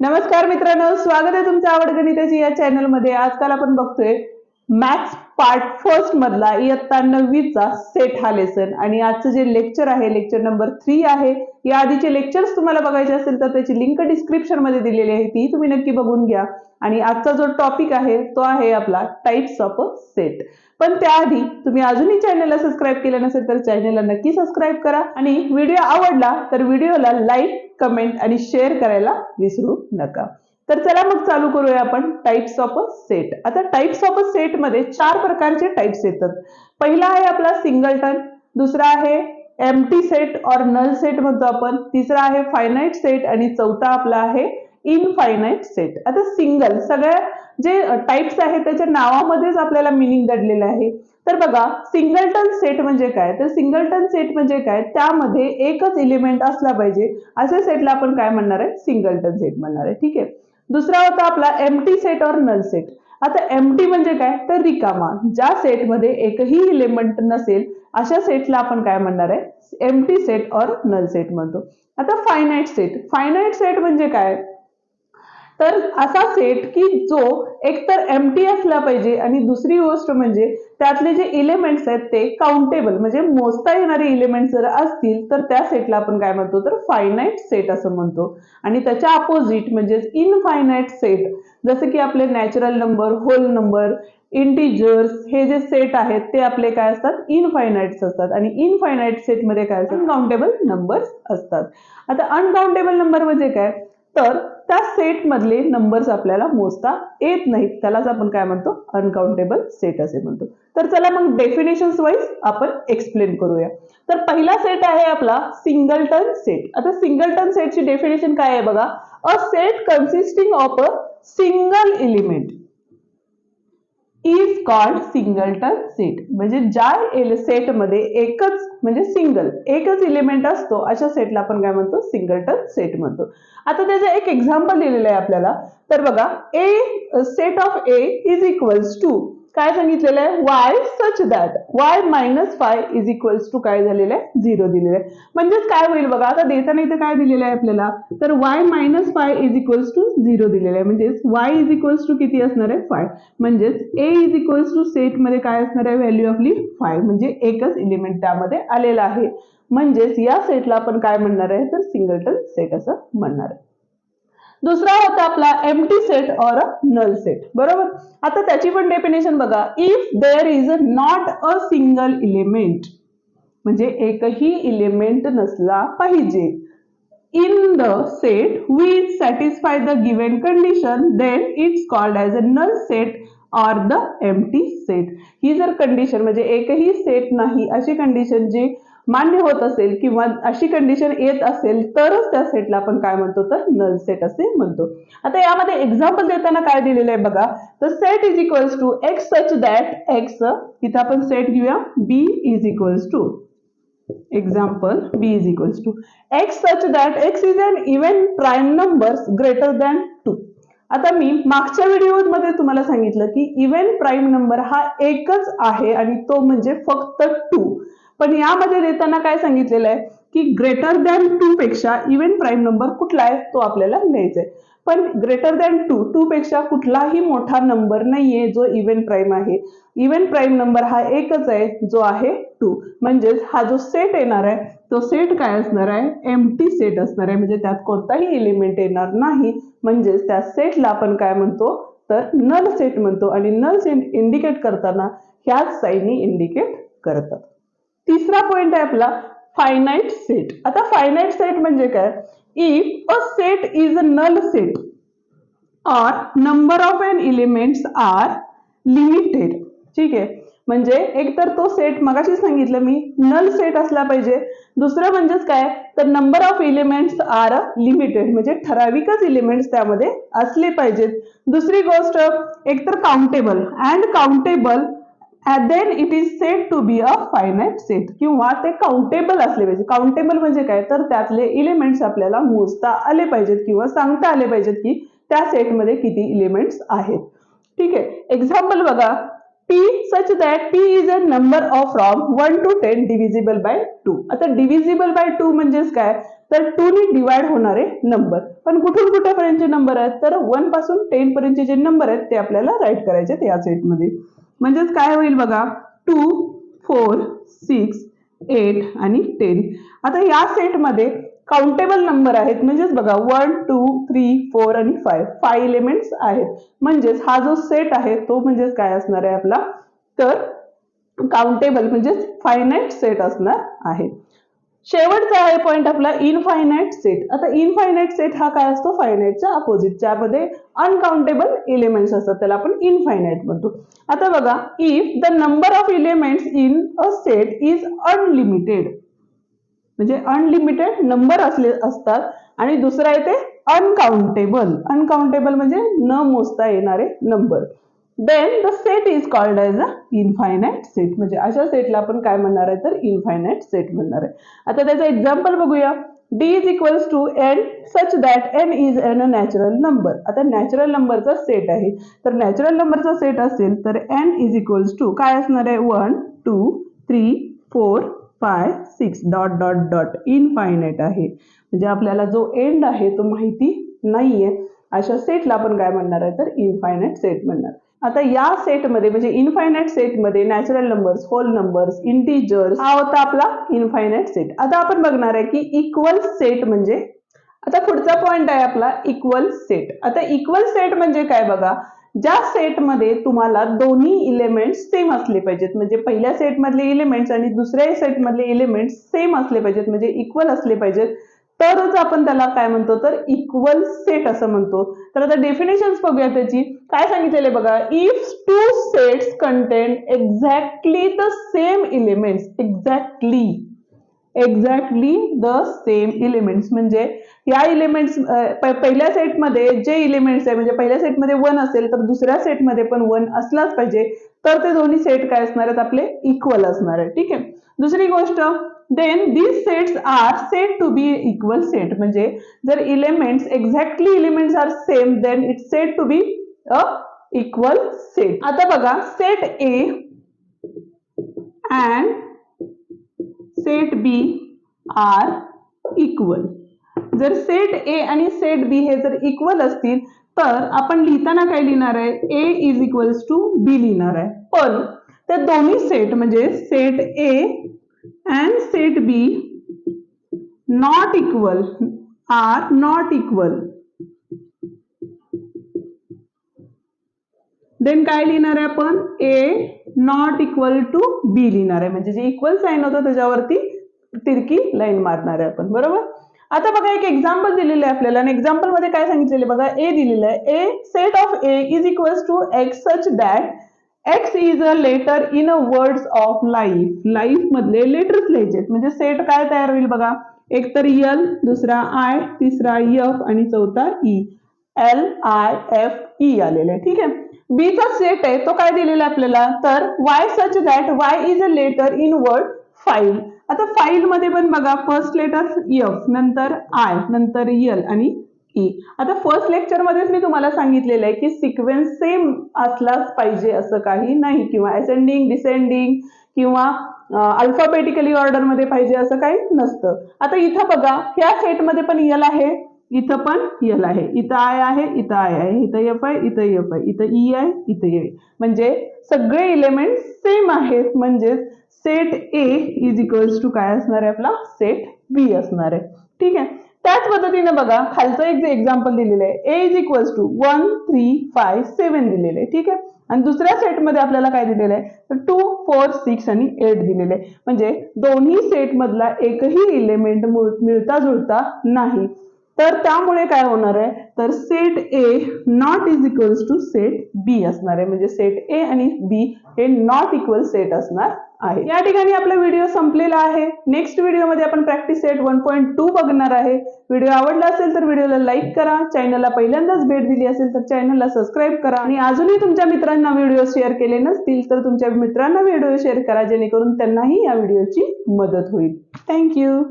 नमस्कार मित्रांनो स्वागत आहे तुमचं आवड गणिताची या चॅनलमध्ये आजकाल आपण बघतोय मॅथ्स पार्ट फर्स्ट मधला इयत्ता नववीचा सेट हा लेसन आणि आजचं जे लेक्चर आहे लेक्चर नंबर थ्री आहे या आधीचे लेक्चर्स तुम्हाला बघायचे असेल तर त्याची लिंक डिस्क्रिप्शनमध्ये दिलेली आहे ती तुम्ही नक्की बघून घ्या. आणि आजचा जो टॉपिक आहे तो आहे आपला टाइप्स ऑफ अ सेट पण त्याआधी तुम्ही अजूनही चॅनलला सबस्क्राईब केलं नसेल तर चॅनलला नक्की सबस्क्राईब करा. आणि व्हिडिओ आवडला तर व्हिडिओला लाईक कमेंट आणि शेअर करायला विसरू नका. तर चला मग चालू करूया आपण टाइप्स ऑफ अ सेट आता टाइप्स ऑफ अ सेटमध्ये चार प्रकारचे टाइप्स येतात. पहिला आहे आपला सिंगलटन दुसरा आहे empty set or null set म्हणतो आपण तिसरा आहे फायनाईट सेट आणि चौथा आपला आहे इनफायनाईट सेट आता सिंगल सगळ्या जे टाइप्स आहेत त्याच्या नावामध्येच आपल्याला मिनिंग दडलेलं आहे. तर बघा सिंगलटन सेट म्हणजे काय? तर सिंगलटन सेट म्हणजे काय? त्यामध्ये एकच एलिमेंट असला पाहिजे. अशा सेटला आपण काय म्हणणार आहे? सिंगलटन सेट म्हणणार आहे. ठीक आहे? दुसरा होता आपला एम टी सेट और नल सेट आता एम टी म्हणजे काय? तर रिकामा. ज्या सेटमध्ये एकही एलिमेंट नसेल अशा सेटला आपण काय म्हणणार आहे? Empty set or null set म्हणतो. आता फायनाईट सेट फायनाईट सेट म्हणजे काय? तर असा सेट की जो एकतर एम टी असला पाहिजे आणि दुसरी गोष्ट म्हणजे त्यातले जे इलेमेंट्स आहेत ते काउंटेबल म्हणजे मोजता येणारे इलेमेंट्स जर असतील तर त्या सेटला आपण काय म्हणतो? तर फायनाईट सेट असं म्हणतो. आणि त्याच्या अपोजिट म्हणजेच इनफायनाईट सेट जसं की आपले natural number whole number integers हे जे सेट आहेत ते आपले काय असतात? इनफायनाईट्स असतात. आणि इनफायनाईट सेटमध्ये काय असतात? काउंटेबल नंबर्स असतात. आता अनकाउंटेबल नंबर म्हणजे काय? तर त्या सेट मधले नंबर्स आपल्याला मोजता येत नाहीत. त्यालाच आपण काय म्हणतो? अनकाउंटेबल सेट असे म्हणतो. तर चला मग डेफिनेशन वाईज आपण एक्सप्लेन करूया. तर पहिला सेट आहे आपला सिंगलटन सेट आता सिंगलटन सेटची डेफिनेशन काय आहे बघा? A set consisting of a single element is called singleton set म्हणजे ज्या एल सेटमध्ये एकच म्हणजे सिंगल एकच इलिमेंट असतो अशा सेटला आपण काय म्हणतो? सिंगलटन सेट म्हणतो. आता त्याचं एक एक्झाम्पल दिलेलं आहे आपल्याला. तर बघा A set of A is equals to काय सांगितलेलं आहे? Y such that Y minus five is equals to काय झालेलं आहे? झिरो दिलेलं आहे. म्हणजेच काय होईल बघा? आता देताना इथं काय दिलेलं आहे आपल्याला? तर Y minus five is equals to zero दिलेलं आहे. म्हणजेच वाय इज इक्वल्स टू किती असणार आहे? फाय म्हणजेच ए इज इक्वल्स टू सेटमध्ये काय असणार आहे? व्हॅल्यू आपली फाय म्हणजे एकच एलिमेंट त्यामध्ये आलेला आहे. म्हणजेच या सेटला आपण काय म्हणणार आहे? तर सिंगलटन सेट असं म्हणणार आहे. दुसरा होता आपला empty set or null set बरोबर? आता त्याची पण डेफिनेशन बघा. If there is not a single element म्हणजे एकही इलिमेंट नसला पाहिजे. In the set which satisfy the given condition then it's called as a null set or the empty set ही जर कंडिशन म्हणजे एकही सेट नाही अशी कंडिशन जी मान्य होत असेल किंवा अशी कंडिशन येत असेल तरच त्या सेटला आपण काय म्हणतो? तर नल सेट असे म्हणतो. आता यामध्ये एक्झाम्पल देताना काय दिलेलं आहे बघा. तर set is equals to X such that X इथं आपण सेट घेऊया. B is equals to example B is equals to X such that X is an even prime numbers greater than two आता मी मागच्या व्हिडिओमध्ये तुम्हाला सांगितलं की इव्हन प्राईम नंबर हा एकच आहे आणि तो म्हणजे फक्त टू पण यामध्ये देताना काय सांगितलेलं आहे? की ग्रेटर दॅन टू पेक्षा इव्हन प्राईम नंबर कुठला आहे तो आपल्याला लिहायचा आहे पण ग्रेटर दॅन टू टू पेक्षा कुठलाही मोठा नंबर नाहीये जो इव्हन प्राईम आहे. इव्हन प्राईम नंबर हा एकच आहे जो आहे टू म्हणजेच हा जो सेट येणार आहे तो सेट काय असणार आहे? एम टी सेट असणार आहे. म्हणजे त्यात कोणताही एलिमेंट येणार नाही. म्हणजेच त्या सेटला आपण काय म्हणतो? तर नल सेट म्हणतो. आणि नल सेट इंडिकेट करताना ह्याच साईनी इंडिकेट करतात. तिसरा पॉइंट आहे आपला फायनाईट सेट आता फायनाईट सेट म्हणजे काय? If a set is a null set or number of N elements are limited ठीक आहे? म्हणजे एकतर तो सेट मगाशी सांगितलं मी नल सेट असला पाहिजे. दुसरं म्हणजेच काय? तर number of elements are limited म्हणजे ठराविकच इलिमेंट्स त्यामध्ये असले पाहिजेत. दुसरी गोष्ट एकतर countable and countable then it is set to be a finite set किंवा ते काउंटेबल असले पाहिजे. काउंटेबल म्हणजे काय? तर त्यातले इलिमेंट्स आपल्याला मोजता आले पाहिजेत किंवा सांगता आले पाहिजेत की त्या सेटमध्ये किती इलिमेंट्स आहेत. ठीक आहे. एक्झाम्पल बघा. P such that p is a number of from 1 to 10 divisible by 2 आता divisible by 2 म्हणजेच काय? तर 2 ने डिवाइड होणारे नंबर पण कुठून कुठेपर्यंतचे नंबर आहेत? तर 1 पासून 10 पर्यंतचे जे नंबर आहेत ते आपल्याला राईट करायचे आहेत या सेटमध्ये म्हणजेच काय होईल बघा? 2 4 6 8 आणि 10 आता या सेटमध्ये काउंटेबल नंबर आहेत. म्हणजेच बघा वन टू थ्री फोर आणि फाय फाय एलिमेंट्स आहेत. म्हणजेच हा जो सेट आहे तो म्हणजेच काय असणार आहे आपला? तर काउंटेबल म्हणजेच फायनाईट सेट असणार आहे. शेवटचा आहे पॉइंट आपला इनफायनाईट सेट आता इनफायनाईट सेट हा काय असतो? फायनाईटच्या अपोजिट ज्यामध्ये अनकाउंटेबल एलिमेंट्स असतात. त्याला आपण इनफायनाईट म्हणतो. आता बघा if the number of elements in a set is unlimited म्हणजे अनलिमिटेड नंबर असले असतात. आणि दुसरं आहे ते अनकाउंटेबल अनकाउंटेबल म्हणजे न मोजता येणारे number then the set is called as a infinite set म्हणजे अशा सेटला आपण काय म्हणणार आहे? तर इनफायनाईट सेट म्हणणार आहे. आता त्याचं एक्झाम्पल बघूया. D is equals to N such that N is N a natural number आता नॅचरल नंबरचा सेट आहे. तर नॅचरल नंबरचा सेट असेल तर एन इज इक्वल्स टू काय असणार आहे? One two three four five six dot dot dot infinite आहे. म्हणजे आपल्याला जो एंड आहे तो माहिती नाहीये. अशा सेटला आपण काय म्हणणार आहे तर इनफायनाईट सेट म्हणणार. आता या सेटमध्ये म्हणजे इनफायनाईट सेटमध्ये natural numbers whole numbers integers हा होता आपला इनफायनाईट सेट आता आपण बघणार आहे की इक्वल सेट म्हणजे आता पुढचा पॉइंट आहे आपला इक्वल सेट आता इक्वल सेट म्हणजे काय बघा? ज्या सेटमध्ये तुम्हाला दोन्ही इलेमेंट्स सेम असले पाहिजेत म्हणजे पहिल्या सेटमधले इलेमेंट्स आणि दुसऱ्या सेटमधले इलेमेंट्स सेम असले पाहिजेत म्हणजे इक्वल असले पाहिजेत तरच आपण त्याला काय म्हणतो? तर इक्वल सेट असं म्हणतो. तर आता डेफिनेशन बघूया त्याची. काय सांगितलेले बघा? If two sets contain exactly the same elements exactly exactly the same elements म्हणजे या इलिमेंट्स पहिल्या सेटमध्ये जे इलिमेंट्स आहे म्हणजे पहिल्या सेटमध्ये वन असेल तर दुसऱ्या सेटमध्ये पण वन असलाच पाहिजे. तर ते दोन्ही सेट काय असणार आहेत? आपले इक्वल असणार आहे ठीक आहे? दुसरी गोष्ट then these sets are set to be equal set म्हणजे जर elements exactly elements are same then it set to be a equal set आता बघा set A and set B are equal जर सेट ए आणि set बी हे जर equal असतील तर आपण लिहिताना काय लिहिणार आहे? A is equals to B लिहिणार आहे. पण त्या दोन्ही सेट म्हणजे set A and set B not equal are not equal then काय लिहिणार आहे आपण? A not equal to B लिहिणार आहे. म्हणजे जे इक्वल साईन होतं त्याच्यावरती तिरकी लाईन मारणार आहे आपण. बरोबर? आता बघा एक एक्झाम्पल दिलेलं आहे आपल्याला. आणि एक्झाम्पलमध्ये काय सांगितलेलं बघा ए दिलेलं आहे. A set of A is equals to X such that X is a letter in a words of life life मधले लेटर्स लिहायचे म्हणजे सेट काय तयार होईल बघा? एक तर यल दुसरा आय तिसरा यफ आणि चौथा E L I F E आलेलं आहे. ठीक आहे? बीचा सेट आहे. तो काय दिलेला आहे आपल्याला? तर Y such that Y is a letter in word file आता फाईल मध्ये पण बघा फर्स्ट लेटर एफ नंतर आय नंतर यल आणि ई आता फर्स्ट लेक्चर मध्येच मी तुम्हाला सांगितलेलं आहे की सिक्वेन्स सेम असलाच पाहिजे असं काही नाही. किंवा असेंडिंग डिसेंडिंग किंवा अल्फाबेटिकली ऑर्डरमध्ये पाहिजे असं काही नसतं. आता इथं बघा ह्या सेटमध्ये पण यल आहे. इथं पण यल आहे. इथं आय आहे इथं आय आहे. इथं एफ आहे इथं एफ आहे. इथं ई आहे इथं e ए म्हणजे सगळे इलेमेंट सेम आहेत. म्हणजेच set A is equals to काय असणार आहे आपला? सेट बी असणार आहे. ठीक आहे? त्याच पद्धतीने बघा खालचं एक जे एक्झाम्पल दिलेलं आहे A is equals to one three five seven दिलेलं आहे. ठीक आहे? आणि दुसऱ्या सेटमध्ये आपल्याला काय दिलेलं आहे? तर टू फोर सिक्स आणि एट दिलेले आहे. म्हणजे दोन्ही सेटमधला एकही इलेमेंट मिळता जुळता नाही. तर त्यामुळे काय होणार आहे? तर set A not is equals to set B असणार आहे. म्हणजे सेट ए आणि बी हे नॉट इक्वल सेट असणार आहे या ठिकाणी आपला व्हिडिओ संपलेला आहे. नेक्स्ट व्हिडिओमध्ये आपण practice set one point two बघणार आहे. व्हिडिओ आवडला असेल तर व्हिडिओला लाईक करा. चॅनलला पहिल्यांदाच भेट दिली असेल तर चॅनलला सबस्क्राईब करा. आणि अजूनही तुमच्या मित्रांना व्हिडिओ शेअर केले नसतील तर तुमच्या मित्रांना व्हिडिओ शेअर करा जेणेकरून त्यांनाही या व्हिडिओची मदत होईल. थँक्यू